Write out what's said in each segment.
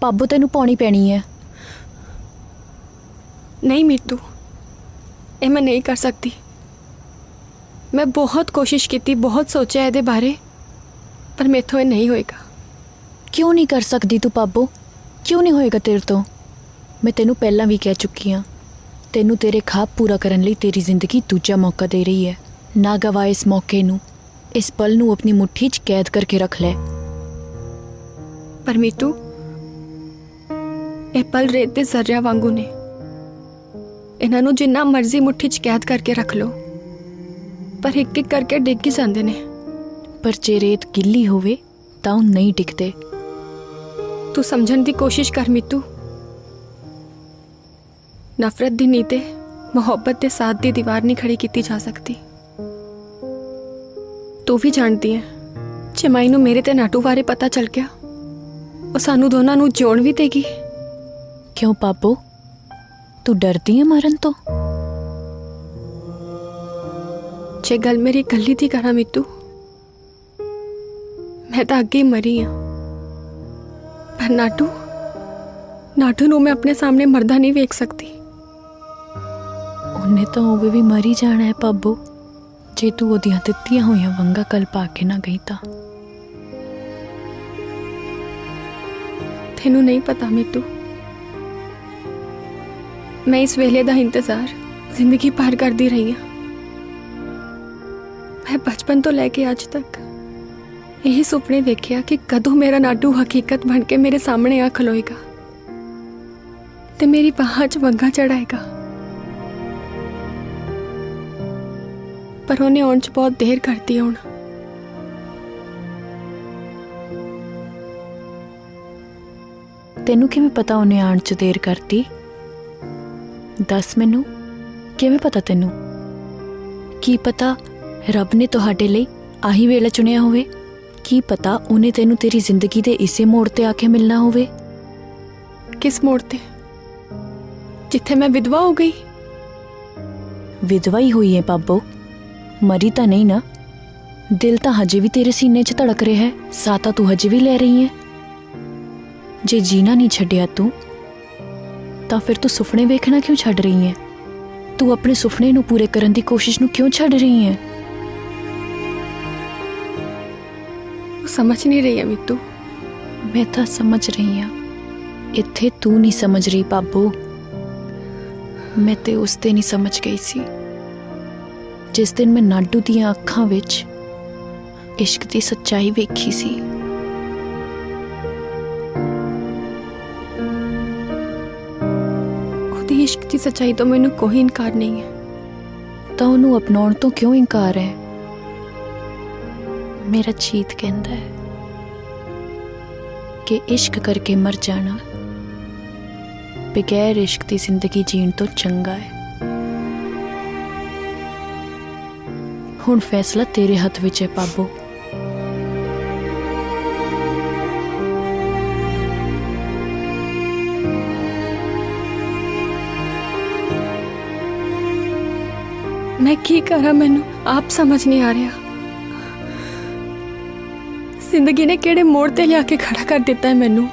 ਪਾਬੋ ਤੈਨੂੰ ਪਾਉਣੀ ਪੈਣੀ ਹੈ। ਨਹੀਂ ਮੀਤੂ ਇਹ ਮੈਂ ਨਹੀਂ ਕਰ ਸਕਦੀ। ਮੈਂ ਬਹੁਤ ਕੋਸ਼ਿਸ਼ ਕੀਤੀ ਬਹੁਤ ਸੋਚਿਆ ਇਹਦੇ ਬਾਰੇ ਪਰ ਮੇਥੋਂ ਇਹ ਨਹੀਂ ਹੋਏਗਾ। ਕਿਉਂ ਨਹੀਂ ਕਰ ਸਕਦੀ ਤੂੰ ਪਾਬੋ ਕਿਉਂ ਨਹੀਂ ਹੋਏਗਾ ਤੇਰੇ ਤੋਂ? ਮੈਂ ਤੈਨੂੰ ਪਹਿਲਾਂ ਵੀ ਕਹਿ ਚੁੱਕੀ ਹਾਂ ਤੈਨੂੰ ਤੇਰੇ ਖਾਬ ਪੂਰਾ ਕਰਨ ਲਈ ਤੇਰੀ ਜ਼ਿੰਦਗੀ ਦੂਜਾ ਮੌਕਾ ਦੇ ਰਹੀ ਹੈ। ਨਾ ਗਵਾ ਇਸ ਮੌਕੇ ਨੂੰ ਇਸ ਪਲ ਨੂੰ ਆਪਣੀ ਮੁੱਠੀ 'ਚ ਕੈਦ ਕਰਕੇ ਰੱਖ ਲੈ। ਪਰ ਮੀਤੂ ਇਹ ਪਲ ਰੇਤ ਦੇ ਜ਼ਰਿਆਂ ਵਾਂਗੂ ਨੇ। ਇਹਨਾਂ ਨੂੰ ਜਿੰਨਾ ਮਰਜ਼ੀ ਮੁੱਠੀ 'ਚ ਕੈਦ ਕਰਕੇ ਰੱਖ ਲਓ। ਪਰ ਇੱਕ ਇੱਕ ਕਰਕੇ ਡਿੱਗ ਹੀ ਜਾਂਦੇ ਨੇ। ਪਰ ਜੇ ਰੇਤ ਗਿੱਲੀ ਹੋਵੇ ਤਾਂ ਉਹ ਨਹੀਂ ਟਿਕਦੇ ਤੂੰ ਸਮਝਣ ਦੀ ਕੋਸ਼ਿਸ਼ ਕਰ ਮੀਤੂ। ਨਫ਼ਰਤ ਦੀ ਨੀਂਹ ਤੇ ਮੁਹੱਬਤ ਦੇ ਸਾਥ ਦੀ ਦੀਵਾਰ ਨਹੀਂ ਖੜੀ ਕੀਤੀ ਜਾ ਸਕਦੀ। ਤੂੰ ਵੀ ਜਾਣਦੀ ਹੈ ਜੇ ਮਾਈ ਨੂੰ ਮੇਰੇ ਤੇ ਨਾਟੂ ਬਾਰੇ ਪਤਾ ਚੱਲ ਗਿਆ ਉਹ ਸਾਨੂੰ ਦੋਨਾਂ ਨੂੰ ਜਿਉਣ ਵੀ ਦੇਗੀ। ਕਿਉਂ ਪਾਬੋ ਤੂੰ ਡਰਦੀ ਹੈ ਮਰਨ ਤੋਂ? ਜੇ ਗੱਲ ਮੇਰੀ ਇਕੱਲੀ ਦੀ ਕਰਾਂ ਮੀਤੂ ਮੈਂ ਤਾਂ ਅੱਗੇ ਮਰੀ ਆ। ਪਰ ਨਾਟੂ ਨਾਟੂ ਨੂੰ ਮੈਂ ਆਪਣੇ ਸਾਹਮਣੇ ਮਰਦਾ ਨਹੀਂ ਵੇਖ ਸਕਦੀ। ਉਹਨੇ ਤਾਂ ਹੋਵੇ ਵੀ ਮਰੀ ਜਾਣਾ ਹੈ ਪਾਬੋ ਜੇ ਤੂੰ ਉਹਦੀਆਂ ਦਿੱਤੀਆਂ ਹੋਈਆਂ ਵੰਗਾ ਕਲ ਪਾ ਕੇ ਨਾ ਗਈ ਤਾਂ। ਤੈਨੂੰ ਨਹੀਂ ਪਤਾ ਮੀਤੂ ਮੈਂ ਇਸ ਵੇਲੇ ਦਾ ਇੰਤਜ਼ਾਰ ਜ਼ਿੰਦਗੀ ਭਰ ਕਰਦੀ ਰਹੀ ਹਾਂ। ਮੈਂ ਬਚਪਨ ਤੋਂ ਲੈ ਕੇ ਅੱਜ ਤੱਕ ਇਹ ਸੁਪਨੇ ਵੇਖਿਆ ਕਿ ਕਦੋਂ ਮੇਰਾ ਨਾਟੂ ਹਕੀਕਤ ਬਣ ਕੇ ਮੇਰੇ ਸਾਹਮਣੇ ਆ ਖਲੋਏਗਾ ਤੇ ਮੇਰੀ ਬਾਹਾਂ 'ਚ ਵੰਗਾ ਚੜਾਏਗਾ ਪਰ ਉਹਨੇ ਆਉਣ 'ਚ ਬਹੁਤ ਦੇਰ ਕਰਤੀ ਹੁਣ। ਤੈਨੂੰ ਕਿਵੇਂ ਪਤਾ ਉਹਨੇ ਆਉਣ ਚ ਦੇਰ ਕਰਤੀ? ਦੱਸ ਮੈਨੂੰ? ਕਿਵੇਂ ਪਤਾ ਤੈਨੂੰ? ਕੀ ਪਤਾ ਰੱਬ ਨੇ ਤੁਹਾਡੇ ਲਈ ਆਹੀ ਵੇਲਾ ਚੁਣਿਆ ਹੋਵੇ? ਕੀ ਪਤਾ ਉਹਨੇ ਤੈਨੂੰ ਤੇਰੀ ਜ਼ਿੰਦਗੀ ਦੇ ਇਸੇ ਮੋੜ ਤੇ ਆ ਕੇ ਮਿਲਣਾ ਹੋਵੇ? ਕਿਸ ਮੋੜ ਤੇ? ਜਿੱਥੇ ਮੈਂ ਵਿਧਵਾ ਹੋ ਗਈ। ਵਿਧਵਾ ਹੀ ਹੋਈ ਹੈ ਪਾਬੋ ਮਰੀ ਤਾਂ ਨਹੀਂ ਨਾ। ਦਿਲ ਤਾਂ ਹਜੇ ਵੀ ਤੇਰੇ ਸੀਨੇ 'ਚ ਧੜਕ ਰਿਹਾ ਹੈ। ਸਾਹ ਤਾਂ ਤੂੰ ਹਜੇ ਵੀ ਲੈ ਰਹੀ ਹੈ ਜੇ ਜੀਣਾ ਨਹੀਂ ਛੱਡਿਆ ਤੂੰ ਤਾਂ ਫਿਰ ਤੂੰ ਸੁਪਨੇ ਵੇਖਣਾ ਕਿਉਂ ਛੱਡ ਰਹੀ ਹੈ ਤੂੰ ਆਪਣੇ ਸੁਪਨੇ ਨੂੰ ਪੂਰੇ ਕਰਨ ਦੀ ਕੋਸ਼ਿਸ਼ ਨੂੰ ਕਿਉਂ ਛੱਡ ਰਹੀ ਹੈ ਸਮਝ ਨਹੀਂ ਰਹੀ ਹੈ ਮੀਤੂ। ਮੈਂ ਤਾਂ ਸਮਝ ਰਹੀ ਹਾਂ ਇੱਥੇ ਤੂੰ ਨਹੀਂ ਸਮਝ ਰਹੀ ਪਾਬੋ ਮੈਂ ਤੇ ਉਸ ਤੇ ਨਹੀਂ ਸਮਝ ਗਈ ਸੀ। ਜਿਸ ਦਿਨ ਮੈਂ ਨਾਡੂ ਦੀਆਂ ਅੱਖਾਂ ਵਿੱਚ ਇਸ਼ਕ ਦੀ ਸੱਚਾਈ ਵੇਖੀ ਸੀ। ਉਹਦੀ ਇਸ਼ਕ ਦੀ ਸੱਚਾਈ ਤੋਂ ਮੈਨੂੰ ਕੋਈ ਇਨਕਾਰ ਨਹੀਂ ਹੈ। ਤਾਂ ਉਹਨੂੰ ਅਪਣਾਉਣ ਤੋਂ ਕਿਉਂ ਇਨਕਾਰ ਹੈ? ਮੇਰਾ ਚੀਤ ਕਹਿੰਦਾ ਹੈ ਕਿ ਇਸ਼ਕ ਕਰਕੇ ਮਰ ਜਾਣਾ ਬਗੈਰ ਇਸ਼ਕ ਦੀ ਜ਼ਿੰਦਗੀ ਜੀਣ ਤੋਂ ਚੰਗਾ ਹੈ। ਹੁਣ ਫੈਸਲਾ ਤੇਰੇ ਹੱਥ ਵਿੱਚ ਹੈ ਪਾਬੋ ਮੈਂ ਕੀ ਕਰਾਂ ਮੈਨੂੰ? ਆਪ ਸਮਝ ਨਹੀਂ ਆ ਰਿਹਾ। ਜ਼ਿੰਦਗੀ ਨੇ ਕਿਹੜੇ ਮੋੜ ਤੇ ਲਿਆ ਕੇ ਖੜਾ ਕਰ ਦਿੱਤਾ ਹੈ ਮੈਨੂੰ?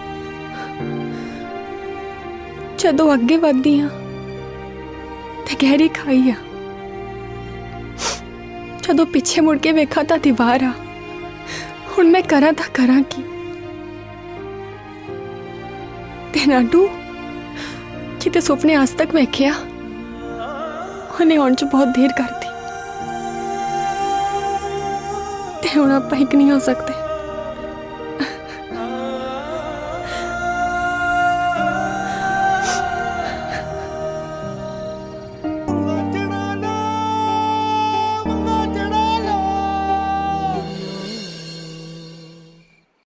ਜਦੋਂ ਅੱਗੇ ਵਧਦੀ ਹਾਂ, ਤੇ ਗਹਿਰੀ ਖਾਈ ਆ ਜਦੋਂ ਪਿੱਛੇ ਮੁੜ ਕੇ ਵੇਖਾਂ ਤਾਂ ਦੀਵਾਰ ਆ। ਹੁਣ ਮੈਂ ਕਰਾਂ ਤਾਂ ਕਰਾਂ ਕੀ? ਤੇ ਨਾਡੂ, ਕਿਤੇ ਸੁਪਨੇ ਅੱਜ ਤੱਕ ਵੇਖਿਆ? ਉਹਨੇ ਆਉਣ ਚ ਬਹੁਤ ਦੇਰ ਕਰਤੀ। ਤੇ ਹੁਣ ਆਪਾਂ ਇੱਕ ਨਹੀਂ ਹੋ ਸਕਦੇ।